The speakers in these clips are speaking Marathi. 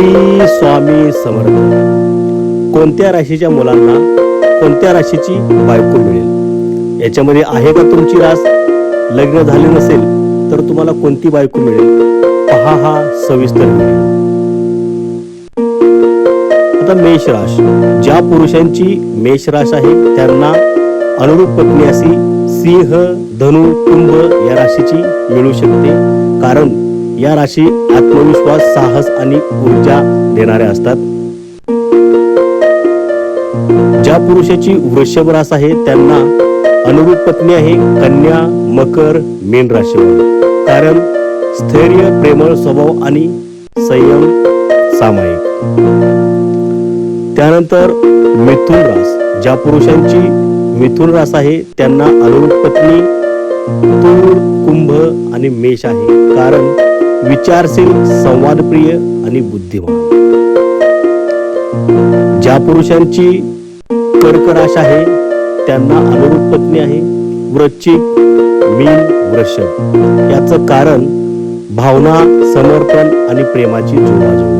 श्री स्वामी समर्थ. कोणत्या राशीच्या मुलांना कोणत्या राशीची बायको मिळेल? याच्यामध्ये आहे का तुमची रास? लग्न झाले नसेल तर तुम्हाला कोणती बायको मिळेल? पहा हा सविस्तर आता मेष राश. ज्या पुरुषांची मेष राश आहे त्यांना अनुरूप पत्नी अशी सिंह धनु कुंभ या राशीची मिळू शकते. कारण या राशी आत्मविश्वास साहस आणि ऊर्जा देणाऱ्या असतात. ज्या पुरुषाची वृषभ रास आहे त्यांना अनुरूप पत्नी आहे कन्या मकर मीन राशीवर. कारण स्थैर्य प्रेमळ स्वभाव आणि संयम सामायिक. त्यानंतर मिथुन रास. ज्या पुरुषांची मिथुन रास आहे त्यांना अनुरूप पत्नी तूर कुंभ आणि मेष आहे. कारण विचारशील संवादप्रिय आणि बुद्धिमान. ज्या पुरुषांची कर्कराश आहे त्यांना अनुरूप पत्नी आहे वृश्चिक मीन वृषभ. याचं कारण भावना समर्पण आणि प्रेमाची जुळवाजुळव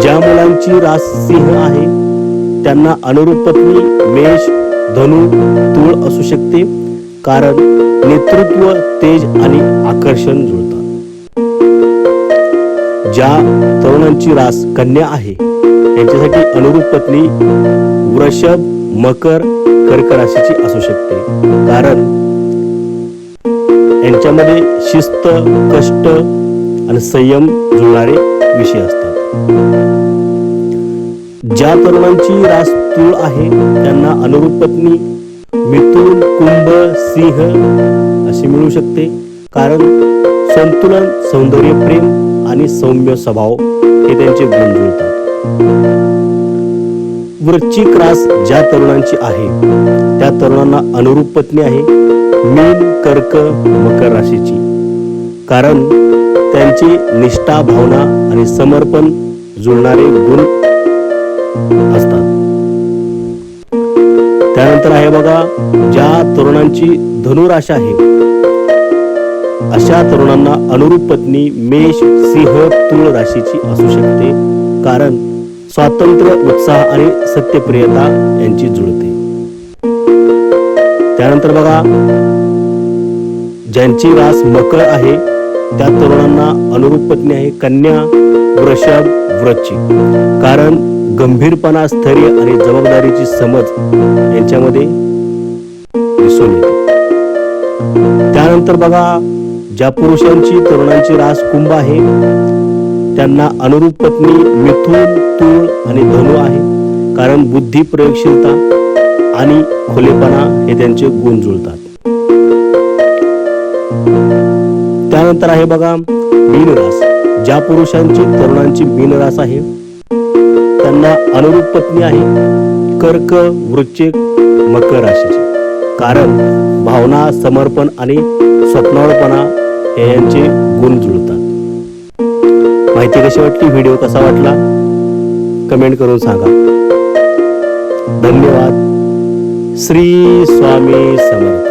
ज्या मुलांची रास सिंह आहे त्यांना अनुरूप पत्नी मेष धनु तुळ असू शकते कारण नेतृत्व तेज आणि आकर्षण जुळतात. ज्या तरुणांची रास कन्या आहे त्यांच्यासाठी अनुरूप पत्नी वृषभ मकर कर्क राशीची असू शकते. कारण यांच्यामध्ये शिस्त कष्ट आणि संयम जुळणारे विषय असतात. ज्या तरुणांची रास तूळ आहे त्यांना अनुरूप पत्नी मिथुन कुंभ सिंह अशी मिळू शकते. कारण संतुलन सौंदर्य प्रेम आणि सौम्य स्वभाव हे त्यांचे गुण जुळतात वृश्चिक रास ज्या तरुणांची आहे त्या तरुणांना अनुरूप पत्नी आहे मीन कर्क मकर राशीची. कारण त्यांची निष्ठा भावना आणि समर्पण जुळणारे गुण असतात. तर आहे बघा ज्या तरुणांची धनुराशा आहे अशा तरुणांना अनुरूप पत्नी मेष सिंह तुळ राशीची असू शकते. कारण स्वातंत्र्य उत्साह आणि सत्यप्रियता यांची जुळते. त्यानंतर बघा ज्यांची रास मकर आहे त्या तरुणांना अनुरूप पत्नी आहे कन्या वृषभ वृश्चिक. कारण गंभीरपणा स्थैर्य आणि जबाबदारीची समज यांच्यामध्ये दिसून येते. त्यानंतर बघा ज्या पुरुषांची तरुणांची रास कुंभ आहे त्यांना अनुरूप पत्नी मिथून तूळ आणि धनु आहे. कारण बुद्धी प्रयोगशीलता आणि खुलेपणा हे त्यांचे गुण जुळतात. त्यानंतर आहे बघा मीनरास. ज्या पुरुषांची तरुणांची मीनरास आहे त्यांना अनुरूप पत्नी आहे. कर्क वृश्चिक मकर राशीची. कारण भावना समर्पण आणि स्वप्नाळपणा हे यांचे गुण जुळतात. माहिती कशी वाटली? व्हिडिओ कसा वाटला? कमेंट करून सांगा. धन्यवाद. श्री स्वामी समर्थ.